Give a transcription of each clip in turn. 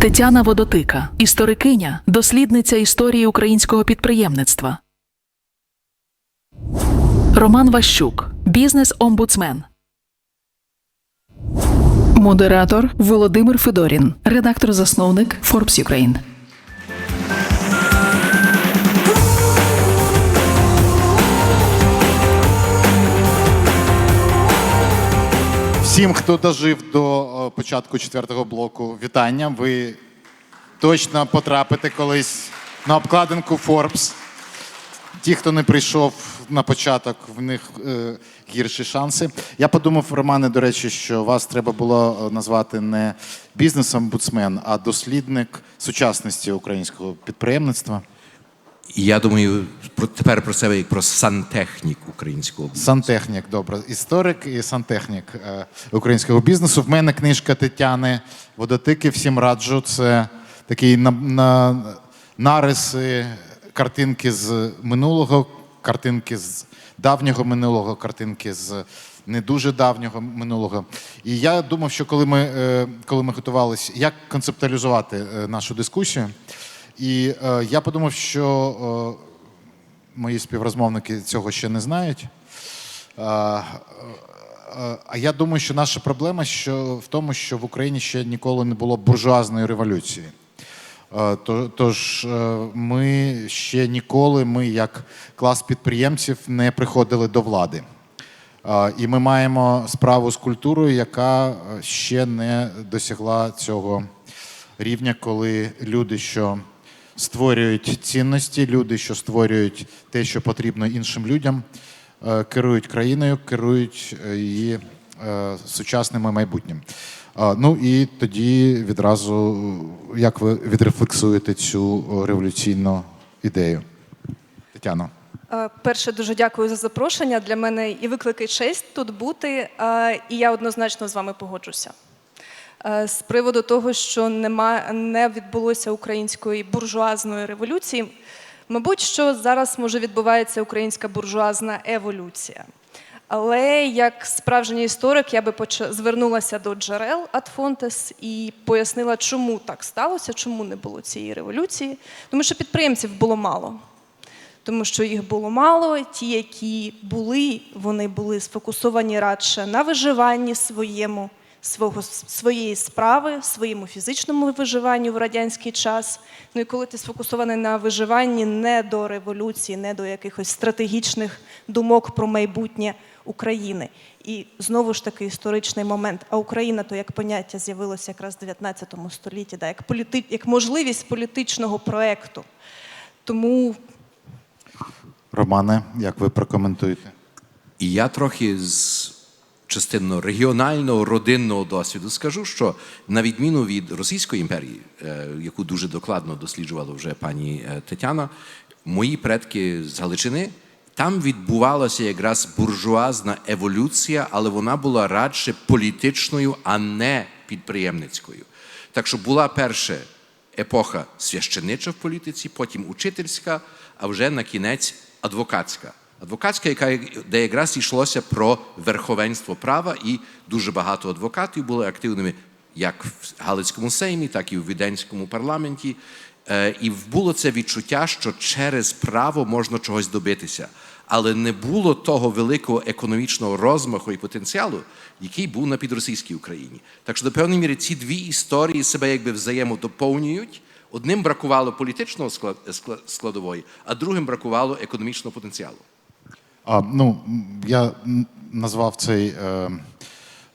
Тетяна Водотика, історикиня, дослідниця історії українського підприємництва. Роман Ващук, бізнес-омбудсмен. Модератор Володимир Федорін, редактор-засновник Forbes Ukraine. Всім, хто дожив до е, початку четвертого блоку, вітання. Ви точно потрапите колись на обкладинку Forbes. Ті, хто не прийшов на початок, в них е, гірші шанси. Я подумав, Романе, до речі, що вас треба було е, назвати не бізнес-омбудсмен, а дослідник сучасності українського підприємництва. І я думаю про тепер про себе як про сантехнік українського. Сантехнік, добре. Історик і сантехнік е, українського бізнесу. В мене книжка Тетяни Водотики. Всім раджу. Це такі на, на, нариси, картинки з минулого, картинки з давнього минулого, картинки з не дуже давнього минулого. І я думав, що коли ми, е, коли ми готувалися, як концептуалізувати е, нашу дискусію. І е, я подумав, що е, мої співрозмовники цього ще не знають. А, а, а я думаю, що наша проблема що в тому, що в Україні ще ніколи не було буржуазної революції. Е, Тож е, ми ще ніколи, ми як клас підприємців, не приходили до влади. Е, І ми маємо справу з культурою, яка е, ще не досягла цього рівня, коли люди, що створюють цінності, люди, що створюють те, що потрібно іншим людям, е, керують країною, керують е, її е, сучасним і майбутнім. Ну і тоді відразу, як ви відрефлексуєте цю революційну ідею? Тетяно. Перше, дуже дякую за запрошення. Для мене і виклик, і честь тут бути, і я однозначно з вами погоджуся. Е, З приводу того, що нема, не відбулося української буржуазної революції, мабуть, що зараз може відбувається українська буржуазна еволюція. Але як справжній історик я би поч- звернулася до джерел Fontes і пояснила, чому так сталося, чому не було цієї революції. Тому що підприємців було мало тому що їх було мало. Ті, які були, вони були сфокусовані радше на виживанні своєму, свого, своєї справи, своєму фізичному виживанню в радянський час. Ну і коли ти сфокусований на виживанні не до революції, не до якихось стратегічних думок про майбутнє України. І знову ж таки історичний момент. А Україна то як поняття з'явилося якраз в 19 столітті, да, як, політи... як можливість політичного проекту. Тому Романе, як ви прокоментуєте? І я трохи з частинно регіонального родинного досвіду скажу, що на відміну від Російської імперії, е, яку дуже докладно досліджувала вже пані е, Тетяна, мої предки з Галичини. Там відбувалася якраз буржуазна еволюція, але вона була радше політичною, а не підприємницькою. Так що була перша епоха священича в політиці, потім учительська, а вже на кінець адвокатська. Адвокатська, яка де якраз йшлося про верховенство права, і дуже багато адвокатів були активними як в Галицькому сеймі, так і в Віденському парламенті. Е, І було це відчуття, що через право можна чогось добитися. Але не було того великого економічного розмаху і потенціалу, який був на підросійській Україні. Так що, до певної міри, ці дві історії себе якби взаємодоповнюють. Одним бракувало політичного склад- склад- складової, а другим бракувало економічного потенціалу. А, ну, я назвав цей, е,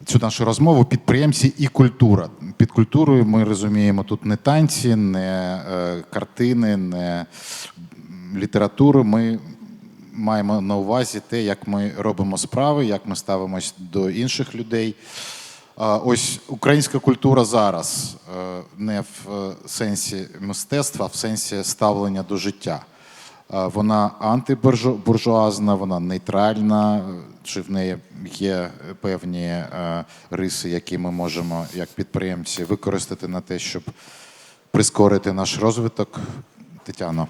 цю нашу розмову підприємці і культура. Під культурою ми розуміємо тут не танці, не е, картини, не літературу. Ми маємо на увазі те, як ми робимо справи, як ми ставимось до інших людей. Ось українська культура зараз е, не в сенсі мистецтва, а в сенсі ставлення до життя. Вона антибуржуазна, вона нейтральна, чи в неї є певні е, риси, які ми можемо як підприємці використати на те, щоб прискорити наш розвиток. Тетяно.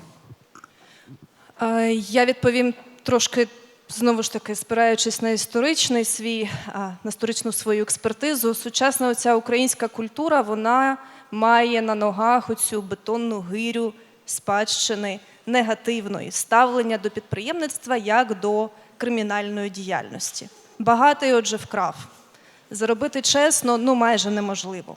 Е, Я відповім трошки знову ж таки, спираючись на історичний свій, на історичну свою експертизу, сучасна оця українська культура вона має на ногах оцю бетонну гирю спадщини негативної ставлення до підприємництва як до кримінальної діяльності. Багатий, отже, вкрав. Заробити чесно ну майже неможливо.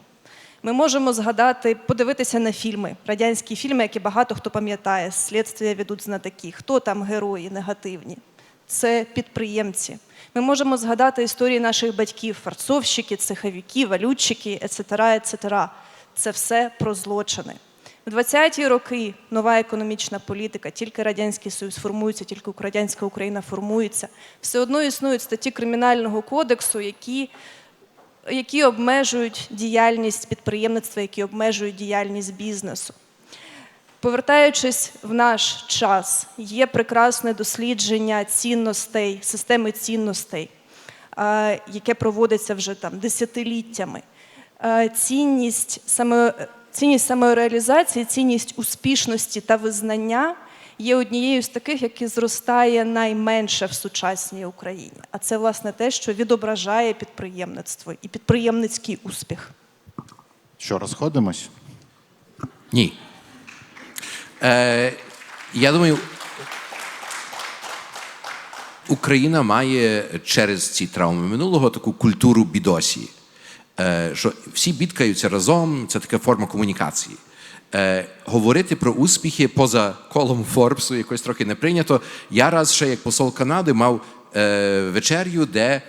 Ми можемо згадати, подивитися на фільми, радянські фільми, які багато хто пам'ятає, слідствія ведуть знатоки. Хто там герої негативні? Це підприємці. Ми можемо згадати історії наших батьків, фарцовщики, цеховики, валютчики, etc., etc. Це все про злочини. В 20-ті роки нова економічна політика, тільки Радянський Союз формується, тільки радянська Україна формується. Все одно існують статті Кримінального кодексу, які які обмежують діяльність підприємництва, які обмежують діяльність бізнесу. Повертаючись в наш час, є прекрасне дослідження цінностей, системи цінностей, яке проводиться вже там десятиліттями. Цінність, саме, цінність самореалізації, цінність успішності та визнання є однією з таких, які зростає найменше в сучасній Україні. А це власне те, що відображає підприємництво і підприємницький успіх. Що, розходимось? Ні. Е, я думаю, Україна має через ці травми минулого таку культуру бідосі. Е, що всі бідкаються разом, це така форма комунікації. Е, говорити про успіхи поза колом Форбсу якось трохи не прийнято. Я раз ще як посол Канади мав е, вечерю, де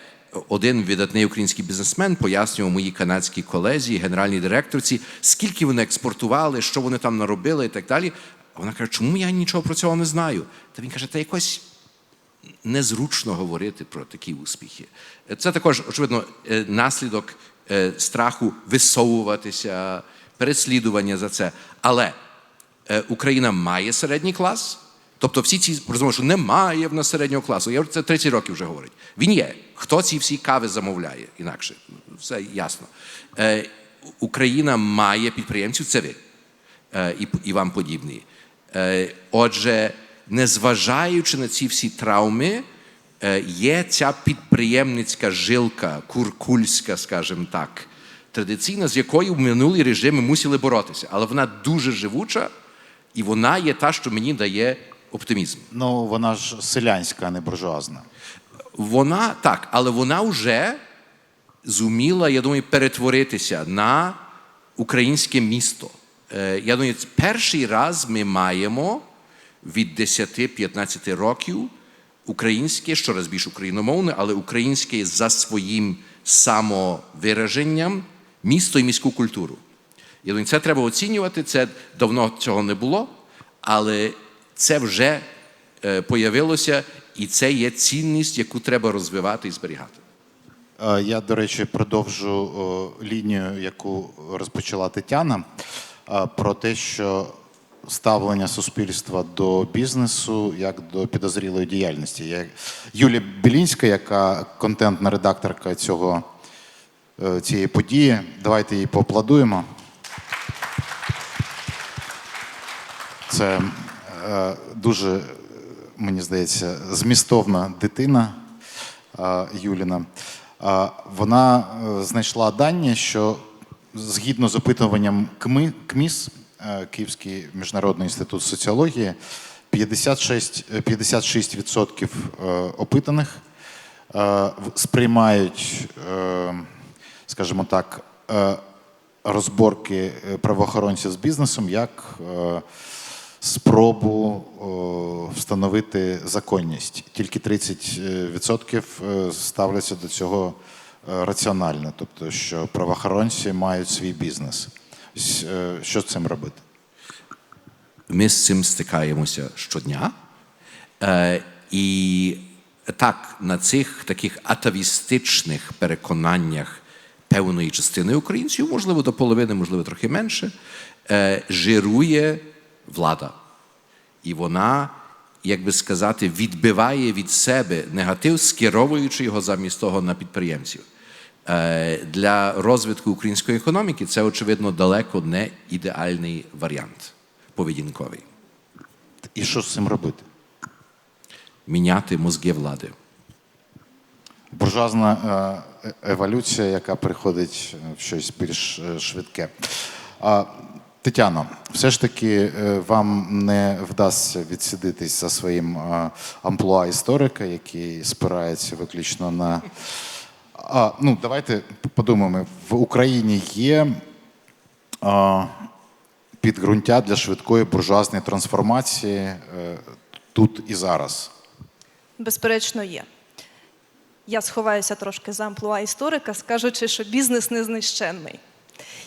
один видатний український бізнесмен пояснював моїй канадській колезі, генеральній директорці, скільки вони експортували, що вони там наробили і так далі. Вона каже, чому я нічого про цього не знаю? Та він каже, та якось незручно говорити про такі успіхи. Це також, очевидно, наслідок страху висовуватися, переслідування за це. Але е, Україна має середній клас. Тобто всі ці розуміють, що немає в нас середнього класу. Я це 30 років вже говорить. Він є. Хто ці всі кави замовляє? Інакше все ясно. Е, Україна має підприємців, це ви е, і, вам подібні. Е, Отже, незважаючи на ці всі травми, е, є ця підприємницька жилка, куркульська, скажімо так, традиційна, з якою в минулі режими мусили боротися. Але вона дуже живуча, і вона є та, що мені дає оптимізм. Ну, вона ж селянська, а не буржуазна. Вона так, але вона вже зуміла, я думаю, перетворитися на українське місто. Е, Я думаю, перший раз ми маємо від 10-15 років українське, щораз більш україномовне, але українське за своїм самовираженням місто і міську культуру. Думаю, це треба оцінювати. Це давно цього не було, але це вже е, появилося, і це є цінність, яку треба розвивати і зберігати. Е, Я, до речі, продовжу лінію, яку розпочала Тетяна, е, про те, що ставлення суспільства до бізнесу як до підозрілої діяльності. Юлія Білінська, яка контентна редакторка цього, е, цієї події, давайте їй поаплодуємо. Це е, дуже, мені здається, змістовна дитина е, Юліна. Е, вона е, знайшла дані, що згідно з опитуванням КМИ, КМІС, Київський міжнародний інститут соціології, 56, е, 56% е, опитаних е, сприймають, е, скажімо так, е, розборки е, правоохоронців з бізнесом як е, спробу встановити законність. Тільки 30% е, ставляться до цього е, раціонально, тобто, що правоохоронці мають свій бізнес. Е, Що з цим робити? Ми з цим стикаємося щодня. Е, і так, на цих таких атавістичних переконаннях певної частини українців, можливо, до половини, можливо, трохи менше, е, жирує влада. І вона, як би сказати, відбиває від себе негатив, скеровуючи його замість того на підприємців. Е, Для розвитку української економіки це, очевидно, далеко не ідеальний варіант поведінковий. І що з цим робити? міняти мозги влади. буржуазна е, е- еволюція, яка приходить в щось більш швидке. Тетяно, все ж таки вам не вдасться відсидитись за своїм амплуа історика, який спирається виключно на. А, ну, давайте подумаємо, в Україні є а, підґрунтя для швидкої буржуазної трансформації е, тут і зараз. Безперечно, є. Я сховаюся трошки за амплуа історика, скажучи, що бізнес незнищенний.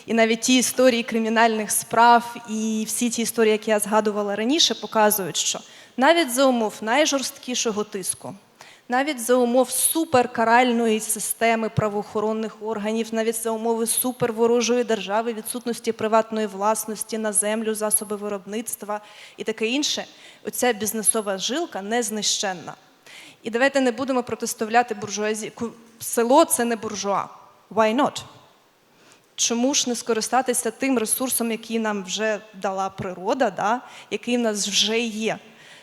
І навіть ті історії кримінальних справ і всі ті історії, які я згадувала раніше, показують, що навіть за умов найжорсткішого тиску, навіть за умов суперкаральної системи правоохоронних органів, навіть за умови суперворожої держави, відсутності приватної власності на землю, засоби виробництва і таке інше, оця бізнесова жилка незнищенна. І давайте не будемо протиставляти буржуазі. Село це не буржуа. Why not? Чому ж не скористатися тим ресурсом, який нам вже дала природа, да? який в нас вже є?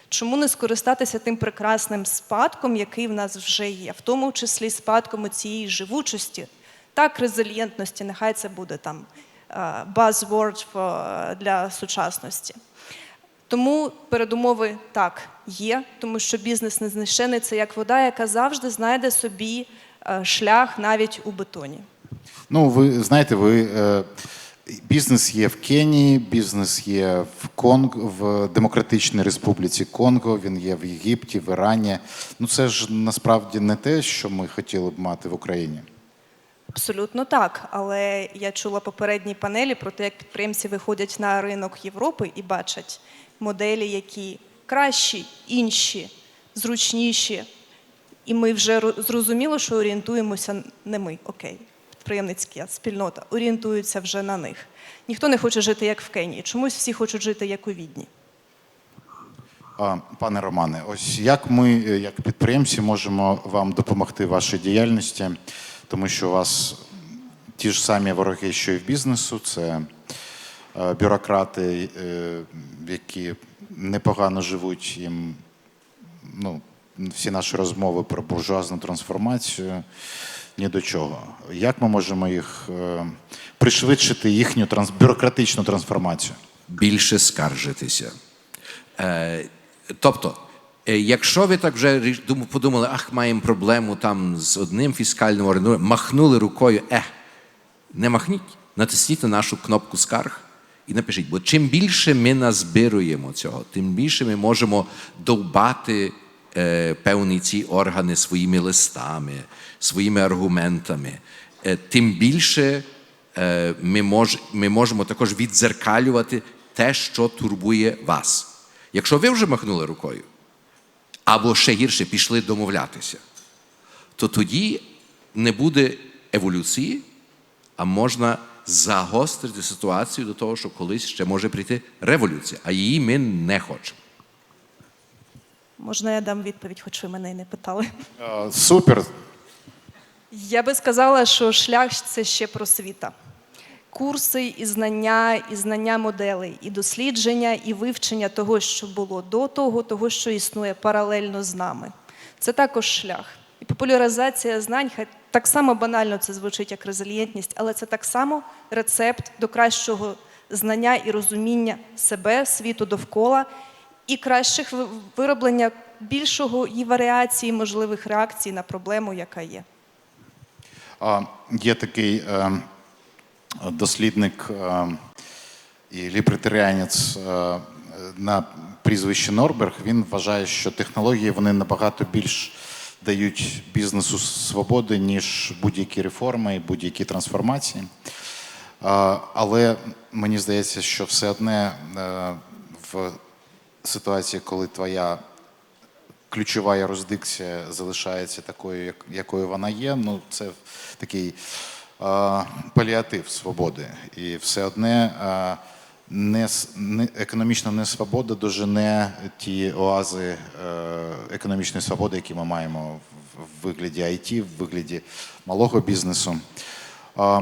Чому не скористатися тим прекрасним спадком, який в нас вже є, в тому числі спадком цієї живучості, так, резильєнтності, нехай це буде там е, buzzword е, для сучасності. Тому передумови так є, тому що бізнес незнищений це як вода, яка завжди знайде собі е, шлях навіть у бетоні. Ну, ви знаєте, ви бізнес є в Кенії, бізнес є в Конг, в Демократичній Республіці Конго, він є в Єгипті, в Ірані. Ну, це ж насправді не те, що ми хотіли б мати в Україні. Абсолютно так. Але я чула попередній панелі про те, як підприємці виходять на ринок Європи і бачать моделі, які кращі, інші, зручніші. І ми вже зрозуміло, що орієнтуємося не ми, окей, підприємницька спільнота, орієнтуються вже на них. Ніхто не хоче жити як в Кенії. Чомусь всі хочуть жити як у Відні. Пане Романе, ось як ми, е, як підприємці, можемо вам допомогти в вашій діяльності, тому що у вас ті ж самі вороги, що і в бізнесу, це е, бюрократи, е, які непогано живуть їм. Ну, всі наші розмови про буржуазну трансформацію ні до чого. Як ми можемо їх е, пришвидшити їхню транс, бюрократичну трансформацію? більше скаржитися. Е, тобто, е, якщо ви так вже подумали, ах, маємо проблему там з одним фіскальним орендом, махнули рукою, е, не махніть, натисніть на нашу кнопку скарг і напишіть. Бо чим більше ми назбируємо цього, тим більше ми можемо довбати певні ці органи своїми листами, своїми аргументами, е, тим більше е, ми, мож, ми можемо також віддзеркалювати те, що турбує вас. Якщо ви вже махнули рукою, або ще гірше пішли домовлятися, то тоді не буде еволюції, а можна загострити ситуацію до того, що колись ще може прийти революція, а її ми не хочемо. Можна я дам відповідь, хоч ви мене і не питали. Е, Супер. Я би сказала, що шлях це ще просвіта. Курси і знання, і знання моделей, і дослідження, і вивчення того, що було до того, того, що існує паралельно з нами. Це також шлях. І популяризація знань, хай так само банально це звучить як резильєнтність, але це так само рецепт до кращого знання і розуміння себе, світу довкола, і кращих вироблення більшого і варіації можливих реакцій на проблему, яка є. Є такий е, дослідник е, і лібертаріанець е, на прізвище Норберг. Він вважає, що технології вони набагато більш дають бізнесу свободи, ніж будь-які реформи і будь-які трансформації. Але мені здається, що все одне в ситуації, коли твоя ключова юрисдикція залишається такою, як, якою вона є. Ну, це такий е, паліатив свободи. І все одне е, не, не, економічна несвобода дожене ті оази е, економічної свободи, які ми маємо в, в вигляді IT, в вигляді малого бізнесу. Е,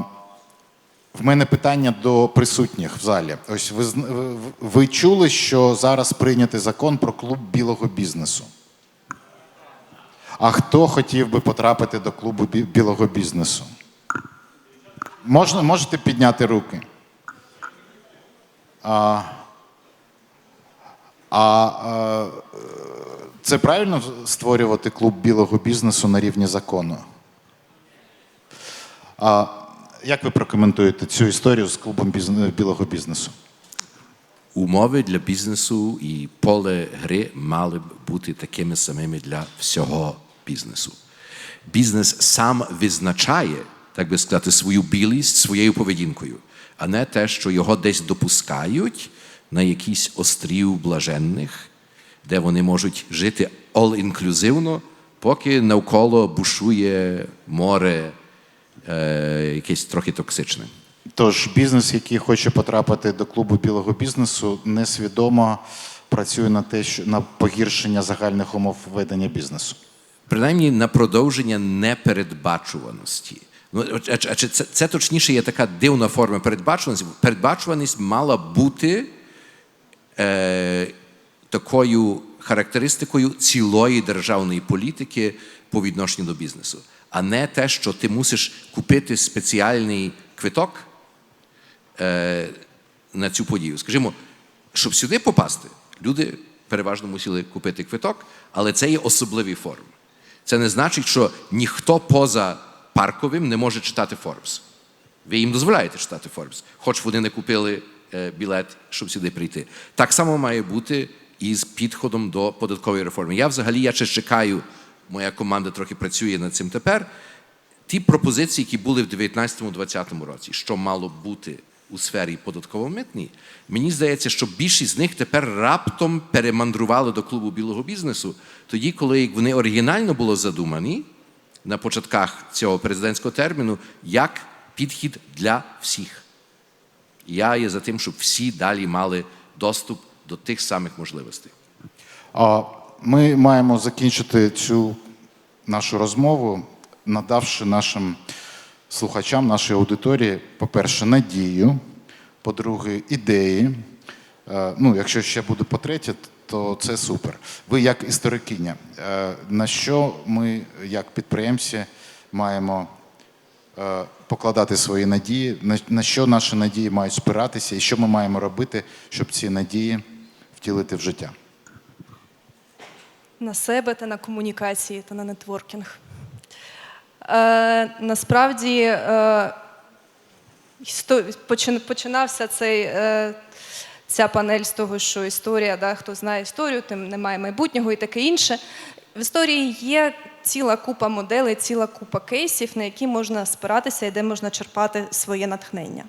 в мене питання до присутніх в залі. Ось ви, ви- чули, що зараз прийнятий закон про клуб білого бізнесу. А хто хотів би потрапити до клубу білого бізнесу? Можна, можете підняти руки? А, а це правильно створювати клуб білого бізнесу на рівні закону? А як ви прокоментуєте цю історію з клубом бізне- білого бізнесу? Умови для бізнесу і поле гри мали б бути такими самими для всього бізнесу. Бізнес сам визначає, так би сказати, свою білість своєю поведінкою, а не те, що його десь допускають на якийсь острів блаженних, де вони можуть жити all-інклюзивно, поки навколо бушує море якесь трохи токсичне. Тож бізнес, який хоче потрапити до клубу білого бізнесу, несвідомо працює на те, що на погіршення загальних умов ведення бізнесу. принаймні на продовження непередбачуваності. Ну, а, а, а чи це, це точніше є така дивна форма передбачуваності. Передбачуваність мала бути е, такою характеристикою цілої державної політики по відношенню до бізнесу, а не те, що ти мусиш купити спеціальний квиток е, на цю подію. Скажімо, щоб сюди попасти, люди переважно мусили купити квиток, але це є особливі форми. Це не значить, що ніхто поза парковим не може читати Forbes. Ви їм дозволяєте читати Forbes, хоч вони не купили е, білет, щоб сюди прийти. Так само має бути і з підходом до податкової реформи. Я взагалі я ще чекаю, моя команда трохи працює над цим тепер. Ті пропозиції, які були в 19-20 році, що мало бути у сфері податково-митній, мені здається, що більшість з них тепер раптом перемандрували до клубу білого бізнесу, тоді, коли вони оригінально були задумані на початках цього президентського терміну, як підхід для всіх. Я є за тим, щоб всі далі мали доступ до тих самих можливостей. Ми маємо закінчити цю нашу розмову, надавши нашим слухачам, нашій аудиторії, по-перше, надію, по-друге, ідеї. Е, Ну, якщо ще буде по-третє, то це супер. Ви як історикиня, е, на що ми, як підприємці, маємо е, покладати свої надії, на, на що наші надії мають спиратися, і що ми маємо робити, щоб ці надії втілити в життя? На себе та на комунікації та на нетворкінг. Е, насправді е, починався цей, е, ця панель з того, що історія, да, хто знає історію, тим немає майбутнього і таке інше. В історії є ціла купа моделей, ціла купа кейсів, на які можна спиратися і де можна черпати своє натхнення.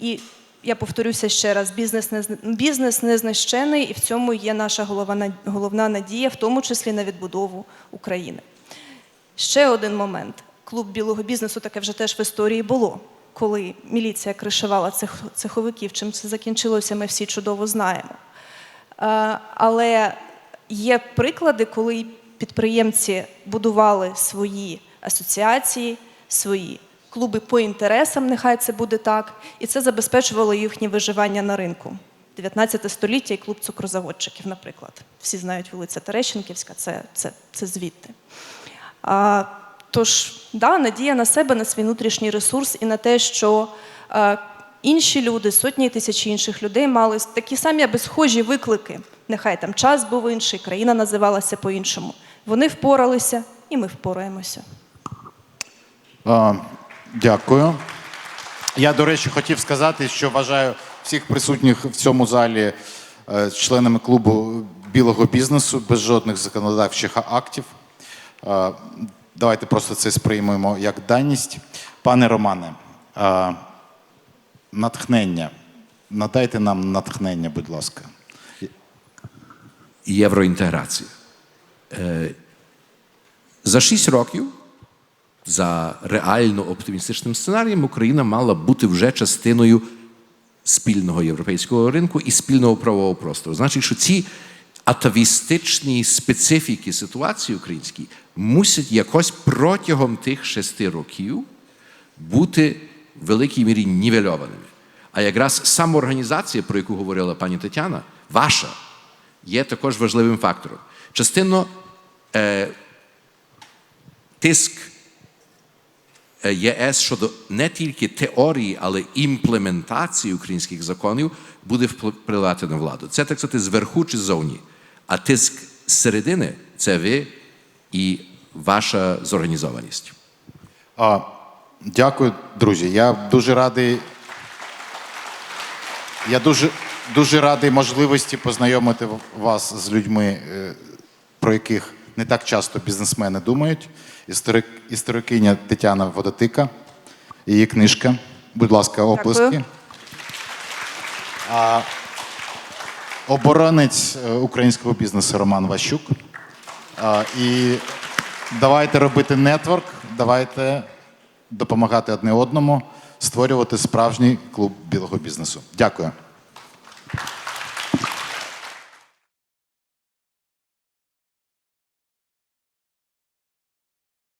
І я повторюся ще раз: бізнес не бізнес не знищений, і в цьому є наша головна, головна надія, в тому числі на відбудову України. Ще один момент: клуб білого бізнесу таке вже теж в історії було. Коли міліція кришувала цех, цеховиків, чим це закінчилося, ми всі чудово знаємо. Але є приклади, коли підприємці будували свої асоціації, свої клуби по інтересам, нехай це буде так, і це забезпечувало їхнє виживання на ринку. 19 століття і клуб цукрозаводчиків, наприклад. Всі знають вулиця Терещенківська, це, це, це звідти. А, тож, да, надія на себе, на свій внутрішній ресурс і на те, що е, інші люди, сотні і тисячі інших людей мали такі самі аби схожі виклики. Нехай там час був інший, країна називалася по-іншому. Вони впоралися, і ми впораємося. А, Дякую. Я, до речі, хотів сказати, що вважаю всіх присутніх в цьому залі е, членами клубу білого бізнесу без жодних законодавчих актів. Е, Давайте просто це сприймемо як даність. Пане Романе, е, натхнення. Надайте нам натхнення, будь ласка. євроінтеграція. За 6 років, за реально оптимістичним сценарієм, Україна мала бути вже частиною спільного європейського ринку і спільного правового простору. Значить, що ці атавістичні специфіки ситуації українській мусять якось протягом тих шести років бути в великій мірі нівельованими. А якраз самоорганізація, про яку говорила пані Тетяна, ваша, є також важливим фактором. Частинно е, тиск ЄС щодо не тільки теорії, але імплементації українських законів буде впливати на владу. Це так сказати зверху чи ззовні. А тиск зсередини це ви і ваша зорганізованість. А, дякую, друзі. Я дуже радий. Я дуже, дуже радий можливості познайомити вас з людьми, е, про яких не так часто бізнесмени думають. Історик, історикиня Тетяна Водотика, її книжка. Будь ласка, оплески. Дякую. А, оборонець е, українського бізнесу Роман Ващук. А, і давайте робити нетворк, давайте допомагати одне одному, створювати справжній клуб білого бізнесу. Дякую.